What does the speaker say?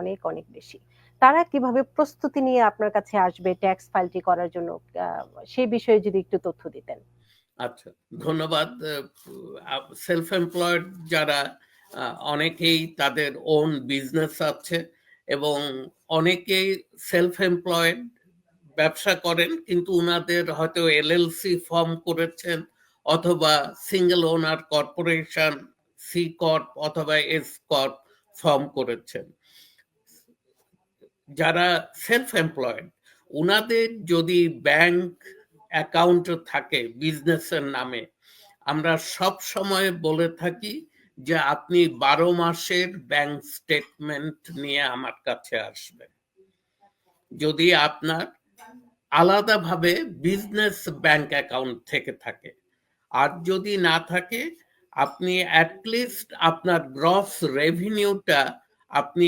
অনেক অনেক বেশি। তারা কীভাবে প্রস্তুতি নিয়ে আপনার কাছে আসবে ট্যাক্স ফাইলটি করার জন্য সেই বিষয়ে যদি একটু তথ্য দিতেন। আচ্ছা ধন্যবাদ। সেলফ এমপ্লয়েড যারা অনেকেই তাদের ওন বিজনেস আছে এবং অনেকেই সেলফ এমপ্লয়েড ব্যবসা করেন, কিন্তু উনাদের হয়তো এলএলসি ফর্ম করেছেন অথবা single owner corporation C corp অথবা এস কর্প ফর্ম করেছেন। যারা সেলফ এমপ্লয়েড ওনাদের যদি ব্যাংক অ্যাকাউন্ট থাকে বিজনেসের নামে, আমরা সব সময় বলে থাকি যে আপনি বারো মাসের ব্যাংক স্টেটমেন্ট নিয়ে আমার কাছে আসবেন। যদি আপনার আলাদাভাবে বিজনেস ব্যাংক অ্যাকাউন্ট থেকে থাকে, আর যদি না থাকে, আপনি অ্যাটলিস্ট আপনার গ্রস রেভিনিউটা আপনি